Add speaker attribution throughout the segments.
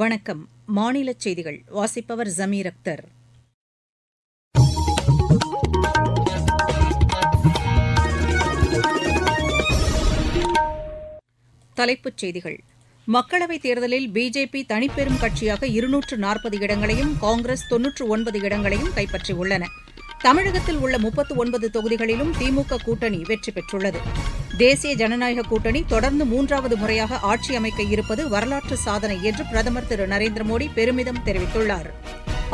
Speaker 1: வணக்கம் மாநில செய்திகள் வாசிப்பவர் ஜமீர் அக்தர் தலைப்புச் செய்திகள் மக்களவைத் தேர்தலில் பிஜேபி தனிப்பெரும் கட்சியாக இருநூற்று நாற்பது இடங்களையும் காங்கிரஸ் தொன்னூற்று ஒன்பது இடங்களையும் கைப்பற்றியுள்ளன தமிழகத்தில் உள்ள முப்பத்து ஒன்பது தொகுதிகளிலும் திமுக கூட்டணி வெற்றி பெற்றுள்ளது தேசிய ஜனநாயக கூட்டணி தொடர்ந்து மூன்றாவது முறையாக ஆட்சி அமைக்க இருப்பது வரலாற்று சாதனை என்று பிரதமர் திரு நரேந்திர மோடி பெருமிதம் தெரிவித்துள்ளார்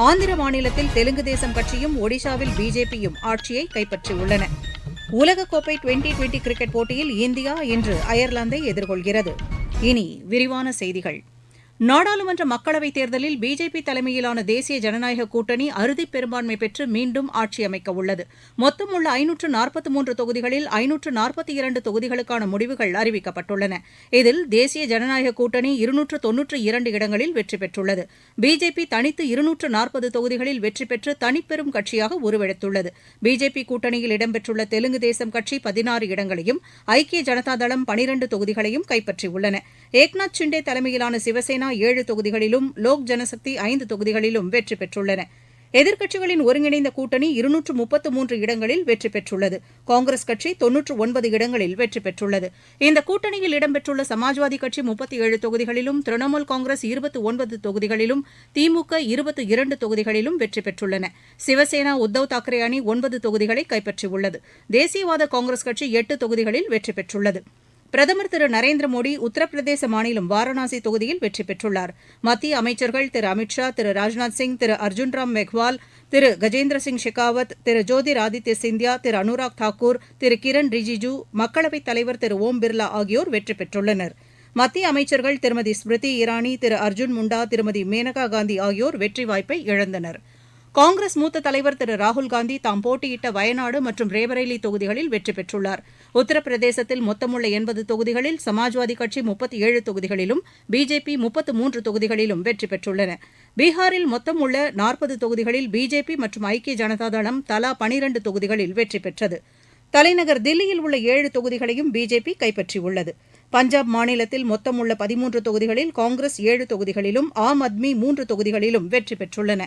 Speaker 1: ஆந்திர மாநிலத்தில் தெலுங்கு தேசம் கட்சியும் ஒடிஷாவில் பிஜேபியும் ஆட்சியை கைப்பற்றியுள்ளன உலகக்கோப்பை டுவெண்டி டுவெண்டி கிரிக்கெட் போட்டியில் இந்தியா இன்று அயர்லாந்தை எதிர்கொள்கிறது இனி விரிவான செய்திகள் நாடாளுமன்ற மக்களவைத் தேர்தலில் பிஜேபி தலைமையிலான தேசிய ஜனநாயக கூட்டணி அறுதி பெரும்பான்மை பெற்று மீண்டும் ஆட்சி அமைக்க உள்ளது மொத்தம் உள்ள ஐநூற்று நாற்பத்து மூன்று தொகுதிகளில் ஐநூற்று நாற்பத்தி இரண்டு தொகுதிகளுக்கான முடிவுகள் அறிவிக்கப்பட்டுள்ளன இதில் தேசிய ஜனநாயக கூட்டணி இருநூற்று தொன்னூற்று இரண்டு இடங்களில் வெற்றி பெற்றுள்ளது பிஜேபி தனித்து இருநூற்று நாற்பது தொகுதிகளில் வெற்றி பெற்று தனிப்பெரும் கட்சியாக உருவெடுத்துள்ளது பிஜேபி கூட்டணியில் இடம்பெற்றுள்ள தெலுங்கு தேசம் கட்சி பதினாறு இடங்களையும் ஐக்கிய ஜனதாதளம் பனிரண்டு தொகுதிகளையும் கைப்பற்றியுள்ளன ஏக்நாத் ஷிண்டே தலைமையிலான சிவசேனா சிவசேனா ஏழு தொகுதிகளிலும் லோக் ஜனசக்தி ஐந்து தொகுதிகளிலும் வெற்றி பெற்றுள்ளன எதிர்க்கட்சிகளின் ஒருங்கிணைந்த கூட்டணி இருநூற்று முப்பத்து மூன்று இடங்களில் வெற்றி பெற்றுள்ளது காங்கிரஸ் கட்சி தொன்னூற்று ஒன்பது இடங்களில் வெற்றி பெற்றுள்ளது இந்த கூட்டணியில் இடம்பெற்றுள்ள சமாஜ்வாதி கட்சி முப்பத்தி ஏழு தொகுதிகளிலும் திரிணாமுல் காங்கிரஸ் இருபத்தி ஒன்பது தொகுதிகளிலும் திமுக இருபத்தி இரண்டு தொகுதிகளிலும் வெற்றி பெற்றுள்ளன சிவசேனா உத்தவ் தாக்கரே அணி ஒன்பது தொகுதிகளை கைப்பற்றியுள்ளது தேசியவாத காங்கிரஸ் கட்சி எட்டு தொகுதிகளில் வெற்றி பெற்றுள்ளது பிரதமர் திரு நரேந்திர மோடி உத்தரப்பிரதேச மாநிலம் வாரணாசி தொகுதியில் வெற்றி பெற்றுள்ளார் மத்திய அமைச்சர்கள் திரு அமித் ஷா திரு ராஜ்நாத் சிங் திரு அர்ஜுன்ராம் மெக்வால் திரு கஜேந்திர சிங் ஷெகாவத் திரு ஜோதிர் ஆதித்ய சிந்தியா திரு அனுராக் தாக்கூர் திரு கிரண் ரிஜிஜு மக்களவைத் தலைவர் திரு ஓம் பிர்லா ஆகியோர் வெற்றி பெற்றுள்ளனர் மத்திய அமைச்சர்கள் திருமதி ஸ்மிருதி இரானி திரு அர்ஜுன் முண்டா திருமதி மேனகா காந்தி ஆகியோர் வெற்றி வாய்ப்பை இழந்தனா் காங்கிரஸ் மூத்த தலைவர் திரு ராகுல்காந்தி தாம் போட்டியிட்ட வயநாடு மற்றும் ரேபரேலி தொகுதிகளில் வெற்றி பெற்றுள்ளார் உத்தரப்பிரதேசத்தில் மொத்தமுள்ள எண்பது தொகுதிகளில் சமாஜ்வாதி கட்சி முப்பத்தி ஏழு தொகுதிகளிலும் பிஜேபி முப்பத்து மூன்று தொகுதிகளிலும் வெற்றி பெற்றுள்ளன பீகாரில் மொத்தம் உள்ள நாற்பது தொகுதிகளில் பிஜேபி மற்றும் ஐக்கிய ஜனதாதளம் தலா பனிரண்டு தொகுதிகளில் வெற்றி பெற்றது தலைநகர் தில்லியில் உள்ள ஏழு தொகுதிகளையும் பிஜேபி கைப்பற்றியுள்ளது பஞ்சாப் மாநிலத்தில் மொத்தம் உள்ள பதிமூன்று தொகுதிகளில் காங்கிரஸ் ஏழு தொகுதிகளிலும் ஆம் ஆத்மி மூன்று தொகுதிகளிலும் வெற்றி பெற்றுள்ளன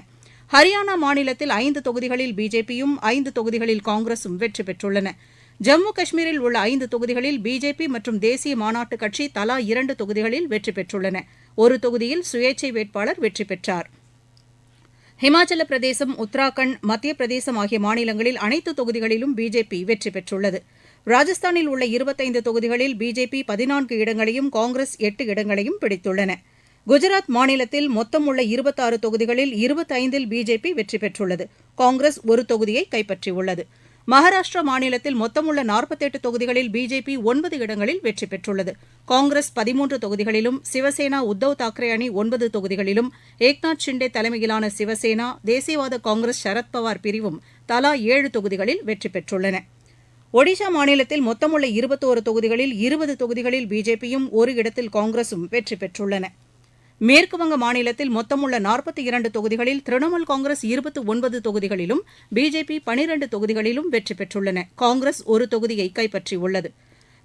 Speaker 1: ஹரியானா மாநிலத்தில் ஐந்து தொகுதிகளில் பிஜேபியும் ஐந்து தொகுதிகளில் காங்கிரசும் வெற்றி பெற்றுள்ளன ஜம்மு காஷ்மீரில் உள்ள ஐந்து தொகுதிகளில் பிஜேபி மற்றும் தேசிய மாநாட்டு கட்சி தலா இரண்டு தொகுதிகளில் வெற்றி பெற்றுள்ளன ஒரு தொகுதியில் சுயேட்சை வேட்பாளர் வெற்றி பெற்றார் ஹிமாச்சல பிரதேசம் உத்தராகண்ட் மத்திய பிரதேசம் ஆகிய மாநிலங்களில் அனைத்து தொகுதிகளிலும் பிஜேபி வெற்றி பெற்றுள்ளது ராஜஸ்தானில் உள்ள இருபத்தைந்து தொகுதிகளில் பிஜேபி பதினான்கு இடங்களையும் காங்கிரஸ் எட்டு இடங்களையும் பிடித்துள்ளன குஜராத் மாநிலத்தில் மொத்தம் உள்ள இருபத்தாறு தொகுதிகளில் இருபத்தைந்தில் பிஜேபி வெற்றி பெற்றுள்ளது காங்கிரஸ் ஒரு தொகுதியை கைப்பற்றியுள்ளது மகாராஷ்டிரா மாநிலத்தில் மொத்தமுள்ள நாற்பத்தெட்டு தொகுதிகளில் பிஜேபி ஒன்பது இடங்களில் வெற்றி பெற்றுள்ளது காங்கிரஸ் பதிமூன்று தொகுதிகளிலும் சிவசேனா உத்தவ் தாக்கரே அணி ஒன்பது தொகுதிகளிலும் ஏக்நாத் ஷிண்டே தலைமையிலான சிவசேனா தேசியவாத காங்கிரஸ் சரத்பவார் பிரிவும் தலா ஏழு தொகுதிகளில் வெற்றி பெற்றுள்ளன ஒடிஷா மாநிலத்தில் மொத்தமுள்ள இருபத்தோரு தொகுதிகளில் இருபது தொகுதிகளில் பிஜேபியும் ஒரு இடத்தில் காங்கிரசும் வெற்றி பெற்றுள்ளன மேற்குவங்க மாநிலத்தில் மொத்தமுள்ள நாற்பத்தி இரண்டு தொகுதிகளில் திரிணாமுல் காங்கிரஸ் இருபத்து ஒன்பது தொகுதிகளிலும் பிஜேபி பனிரெண்டு தொகுதிகளிலும் வெற்றி பெற்றுள்ளன காங்கிரஸ் ஒரு தொகுதியை கைப்பற்றியுள்ளது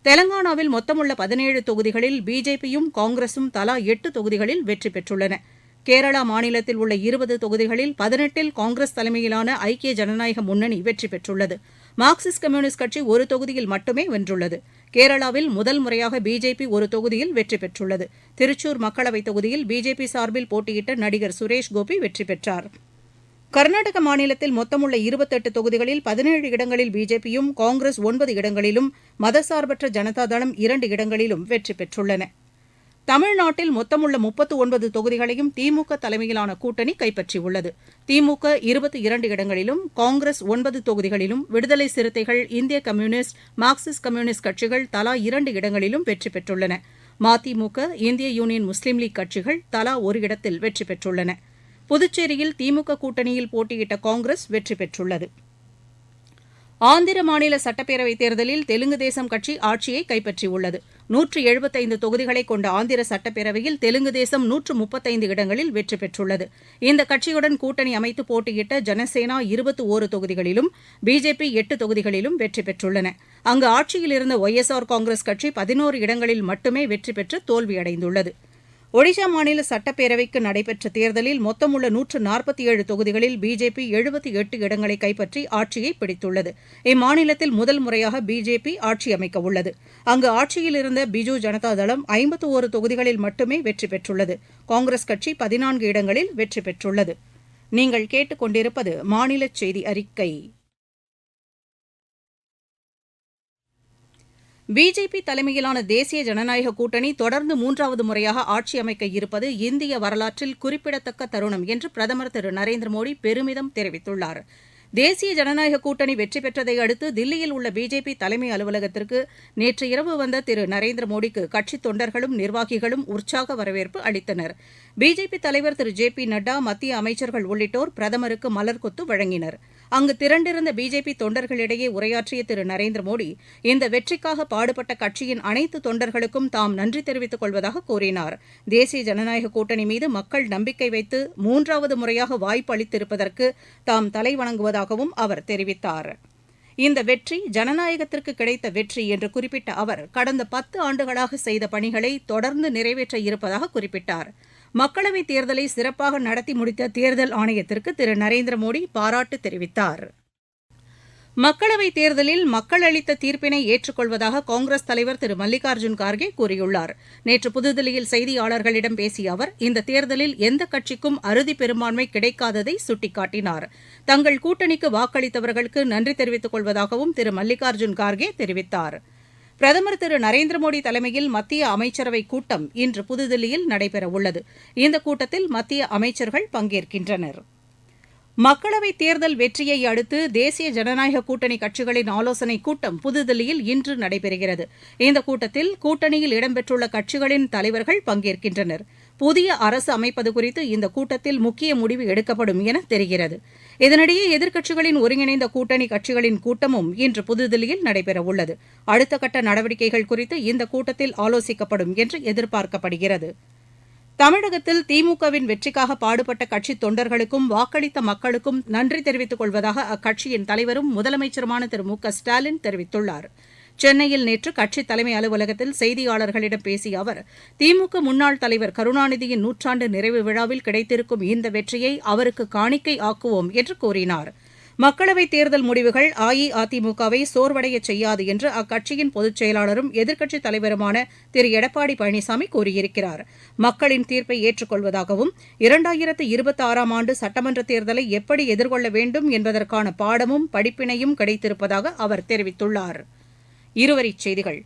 Speaker 1: தெலங்கானாவில் மொத்தமுள்ள பதினேழு தொகுதிகளில் பிஜேபியும் காங்கிரஸும் தலா எட்டு தொகுதிகளில் வெற்றி பெற்றுள்ளன கேரளா மாநிலத்தில் உள்ள இருபது தொகுதிகளில் பதினெட்டில் காங்கிரஸ் தலைமையிலான ஐக்கிய ஜனநாயக முன்னணி வெற்றி பெற்றுள்ளது மார்க்சிஸ்ட் கம்யூனிஸ்ட் கட்சி ஒரு தொகுதியில் மட்டுமே வென்றுள்ளது கேரளாவில் முதல் முறையாக பிஜேபி ஒரு தொகுதியில் வெற்றி பெற்றுள்ளது திருச்சூர் மக்களவைத் தொகுதியில் பிஜேபி சார்பில் போட்டியிட்ட நடிகர் சுரேஷ் கோபி வெற்றி பெற்றார் கர்நாடக மாநிலத்தில் மொத்தமுள்ள இருபத்தெட்டு தொகுதிகளில் பதினேழு இடங்களில் பிஜேபியும் காங்கிரஸ் ஒன்பது இடங்களிலும் மதசார்பற்ற ஜனதாதளம் இரண்டு இடங்களிலும் வெற்றி பெற்றுள்ளன தமிழ்நாட்டில் மொத்தமுள்ள முப்பத்து ஒன்பது தொகுதிகளையும் திமுக தலைமையிலான கூட்டணி கைப்பற்றியுள்ளது திமுக இருபத்தி இரண்டு இடங்களிலும் காங்கிரஸ் ஒன்பது தொகுதிகளிலும் விடுதலை சிறுத்தைகள் இந்திய கம்யூனிஸ்ட் மார்க்சிஸ்ட் கம்யூனிஸ்ட் கட்சிகள் தலா இரண்டு இடங்களிலும் வெற்றி பெற்றுள்ளன மதிமுக இந்திய யூனியன் முஸ்லீம் லீக் கட்சிகள் தலா ஒரு இடத்தில் வெற்றி பெற்றுள்ளன புதுச்சேரியில் திமுக கூட்டணியில் போட்டியிட்ட காங்கிரஸ் வெற்றி பெற்றுள்ளது ஆந்திர மாநில சட்டப்பேரவைத் தேர்தலில் தெலுங்கு தேசம் கட்சி ஆட்சியை கைப்பற்றியுள்ளது நூற்று எழுபத்தைந்து தொகுதிகளை கொண்ட ஆந்திர சட்டப்பேரவையில் தெலுங்கு தேசம் நூற்று முப்பத்தைந்து இடங்களில் வெற்றி பெற்றுள்ளது இந்த கட்சியுடன் கூட்டணி அமைத்து போட்டியிட்ட ஜனசேனா இருபத்தி ஒரு தொகுதிகளிலும் பிஜேபி எட்டு தொகுதிகளிலும் வெற்றி பெற்றுள்ளன அங்கு ஆட்சியில் இருந்த ஒய் எஸ் ஆர் காங்கிரஸ் கட்சி பதினோரு இடங்களில் மட்டுமே வெற்றி பெற்று தோல்வியடைந்துள்ளது ஒடிஷா மாநில சட்டப்பேரவைக்கு நடைபெற்ற தேர்தலில் உள்ள நூற்று நாற்பத்தி ஏழு தொகுதிகளில் பிஜேபி எழுபத்தி எட்டு இடங்களை கைப்பற்றி ஆட்சியை பிடித்துள்ளது இம்மாநிலத்தில் முதல் முறையாக பிஜேபி ஆட்சி அமைக்க உள்ளது அங்கு ஆட்சியில் இருந்த பிஜு ஜனதா தளம் ஐம்பத்து ஒரு தொகுதிகளில் மட்டுமே வெற்றி பெற்றுள்ளது காங்கிரஸ் கட்சி பதினான்கு இடங்களில் வெற்றி பெற்றுள்ளது நீங்கள் கேட்டுக்கொண்டிருப்பது மாநில செய்தி அறிக்கை பிஜேபி தலைமையிலான தேசிய ஜனநாயக கூட்டணி தொடர்ந்து மூன்றாவது முறையாக ஆட்சி அமைக்க இருப்பது இந்திய வரலாற்றில் குறிப்பிடத்தக்க தருணம் என்று பிரதமர் திரு நரேந்திர மோடி பெருமிதம் தெரிவித்துள்ளார் தேசிய ஜனநாயக கூட்டணி வெற்றி பெற்றதை அடுத்து தில்லியில் உள்ள பிஜேபி தலைமை அலுவலகத்திற்கு நேற்று இரவு வந்த திரு நரேந்திர மோடிக்கு கட்சித் தொண்டர்களும் நிர்வாகிகளும் உற்சாக வரவேற்பு அளித்தனர் பிஜேபி தலைவர் திரு ஜே பி நட்டா மத்திய அமைச்சர்கள் உள்ளிட்டோர் பிரதமருக்கு மலர்கொத்து வழங்கினா் அங்கு திரண்டிருந்த பிஜேபி தொண்டர்களிடையே உரையாற்றிய திரு நரேந்திர மோடி இந்த வெற்றிக்காக பாடுபட்ட கட்சியின் அனைத்து தொண்டர்களுக்கும் தாம் நன்றி தெரிவித்துக் கொள்வதாக கூறினார் தேசிய ஜனநாயக கூட்டணி மீது மக்கள் நம்பிக்கை வைத்து மூன்றாவது முறையாக வாய்ப்பு அளித்திருப்பதற்கு தாம் தலைவணங்குவதாகவும் அவர் தெரிவித்தார் இந்த வெற்றி ஜனநாயகத்திற்கு கிடைத்த வெற்றி என்று குறிப்பிட்ட அவர் கடந்த பத்து ஆண்டுகளாக செய்த பணிகளை தொடர்ந்து நிறைவேற்ற இருப்பதாக குறிப்பிட்டாா் மக்களவைத் தேர்தலை சிறப்பாக நடத்தி முடித்த தேர்தல் ஆணையத்திற்கு திரு நரேந்திர மோடி பாராட்டு தெரிவித்தார் மக்களவைத் தேர்தலில் மக்கள் அளித்த தீர்ப்பினை ஏற்றுக்கொள்வதாக காங்கிரஸ் தலைவர் திரு மல்லிகார்ஜுன் கார்கே கூறியுள்ளார் நேற்று புதுதில்லியில் செய்தியாளர்களிடம் பேசிய அவர் இந்த தேர்தலில் எந்த கட்சிக்கும் அறுதி பெரும்பான்மை கிடைக்காததை சுட்டிக்காட்டினார் தங்கள் கூட்டணிக்கு வாக்களித்தவர்களுக்கு நன்றி தெரிவித்துக் கொள்வதாகவும் திரு மல்லிகார்ஜுன் கார்கே தெரிவித்தாா் பிரதமர் திரு நரேந்திர மோடி தலைமையில் மத்திய அமைச்சரவை கூட்டம் இன்று புதுதில்லியில் நடைபெறவுள்ளது இந்த கூட்டத்தில் மத்திய அமைச்சர்கள் பங்கேற்கின்றனர் மக்களவைத் தேர்தல் வெற்றியை அடுத்து தேசிய ஜனநாயக கூட்டணி கட்சிகளின் ஆலோசனைக் கூட்டம் புதுதில்லியில் இன்று நடைபெறுகிறது இந்த கூட்டத்தில் கூட்டணியில் இடம்பெற்றுள்ள கட்சிகளின் தலைவர்கள் பங்கேற்கின்றனா் புதிய அரசு அமைப்பது குறித்து இந்த கூட்டத்தில் முக்கிய முடிவு எடுக்கப்படும் என தெரிகிறது இதனிடையே எதிர்க்கட்சிகளின் ஒருங்கிணைந்த கூட்டணி கட்சிகளின் கூட்டமும் இன்று புதுதில்லியில் நடைபெறவுள்ளது அடுத்த கட்ட நடவடிக்கைகள் குறித்து இந்த கூட்டத்தில் ஆலோசிக்கப்படும் என்று எதிர்பார்க்கப்படுகிறது தமிழகத்தில் திமுகவின் வெற்றிக்காக பாடுபட்ட கட்சி தொண்டர்களுக்கும் வாக்களித்த மக்களுக்கும் நன்றி தெரிவித்துக் கொள்வதாக அக்கட்சியின் தலைவரும் முதலமைச்சருமான திரு மு க ஸ்டாலின் தெரிவித்துள்ளாா் சென்னையில் நேற்று கட்சித் தலைமை அலுவலகத்தில் செய்தியாளர்களிடம் பேசிய அவர் திமுக முன்னாள் தலைவர் கருணாநிதியின் நூற்றாண்டு நிறைவு விழாவில் கிடைத்திருக்கும் இந்த வெற்றியை அவருக்கு காணிக்கை ஆக்குவோம் என்று கூறினார் மக்களவைத் தேர்தல் முடிவுகள் அஇஅதிமுகவை சோர்வடைய செய்யாது என்று அக்கட்சியின் பொதுச் செயலாளரும் எதிர்க்கட்சித் தலைவருமான திரு எடப்பாடி பழனிசாமி கூறியிருக்கிறார் மக்களின் தீர்ப்பை ஏற்றுக்கொள்வதாகவும் இரண்டாயிரத்து இருபத்தி ஆறாம் ஆண்டு சட்டமன்ற தேர்தலை எப்படி எதிர்கொள்ள வேண்டும் என்பதற்கான பாடமும் படிப்பினையும் கிடைத்திருப்பதாக அவர் தெரிவித்துள்ளாா் இருவரிச் செய்திகள்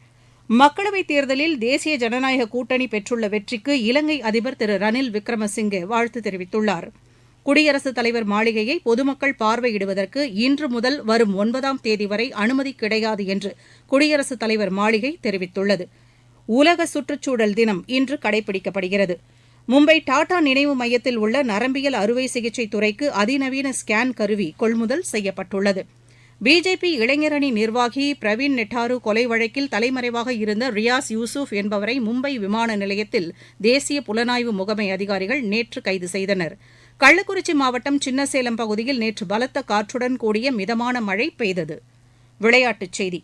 Speaker 1: மக்களவைத் தேர்தலில் தேசிய ஜனநாயக கூட்டணி பெற்றுள்ள வெற்றிக்கு இலங்கை அதிபர் திரு ரணில் விக்ரமசிங்கே வாழ்த்து தெரிவித்துள்ளார் குடியரசுத் தலைவர் மாளிகையை பொதுமக்கள் பார்வையிடுவதற்கு இன்று முதல் வரும் ஒன்பதாம் தேதி வரை அனுமதி கிடையாது என்று குடியரசுத் தலைவர் மாளிகை தெரிவித்துள்ளது உலக சுற்றுச்சூழல் தினம் இன்று கடைபிடிக்கப்படுகிறது மும்பை டாடா நினைவு மையத்தில் உள்ள நரம்பியல் அறுவை சிகிச்சை துறைக்கு அதிநவீன ஸ்கேன் கருவி கொள்முதல் செய்யப்பட்டுள்ளது பிஜேபி இளைஞரணி நிர்வாகி பிரவீன் நெட்டாரு கொலை வழக்கில் தலைமறைவாக இருந்த ரியாஸ் யூசுப் என்பவரை மும்பை விமான நிலையத்தில் தேசிய புலனாய்வு முகமை அதிகாரிகள் நேற்று கைது செய்தனர் கள்ளக்குறிச்சி மாவட்டம் சின்னசேலம் பகுதியில் நேற்று பலத்த காற்றுடன் கூடிய மிதமான மழை பெய்தது விளையாட்டுச் செய்தி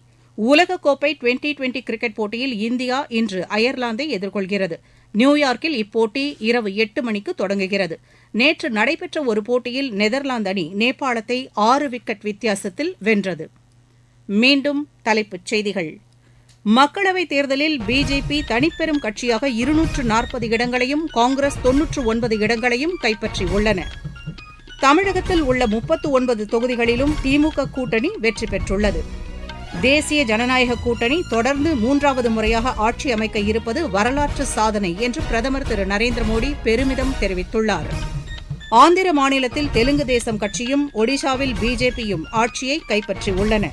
Speaker 1: உலகக்கோப்பை டுவெண்டி டுவெண்டி கிரிக்கெட் போட்டியில் இந்தியா இன்று அயர்லாந்தை எதிர்கொள்கிறது நியூயார்க்கில் இப்போட்டி இரவு எட்டு மணிக்கு தொடங்குகிறது நேற்று நடைபெற்ற ஒரு போட்டியில் நெதர்லாந்து அணி நேபாளத்தை ஆறு விக்கெட் வித்தியாசத்தில் வென்றது மீண்டும் தலைப்புச் செய்திகள் மக்களவைத் தேர்தலில் பிஜேபி தனிப்பெரும் கட்சியாக இருநூற்று நாற்பது இடங்களையும் காங்கிரஸ் தொன்னூற்று ஒன்பது இடங்களையும் கைப்பற்றியுள்ளன தமிழகத்தில் உள்ள முப்பத்து ஒன்பது தொகுதிகளிலும் திமுக கூட்டணி வெற்றி பெற்றுள்ளது தேசிய ஜனநாயக கூட்டணி தொடர்ந்து மூன்றாவது முறையாக ஆட்சி அமைக்க இருப்பது வரலாற்று சாதனை என்று பிரதமர் திரு நரேந்திர மோடி பெருமிதம் தெரிவித்துள்ளார் ஆந்திர மாநிலத்தில் தெலுங்கு தேசம் கட்சியும் ஒடிஷாவில் பிஜேபியும் ஆட்சியை கைப்பற்றியுள்ளன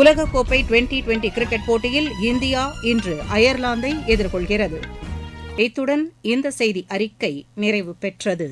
Speaker 1: உலகக்கோப்பை டுவெண்டி டுவெண்டி கிரிக்கெட் போட்டியில் இந்தியா இன்று அயர்லாந்தை எதிர்கொள்கிறது இத்துடன் இந்த செய்தி அறிக்கை நிறைவு பெற்றது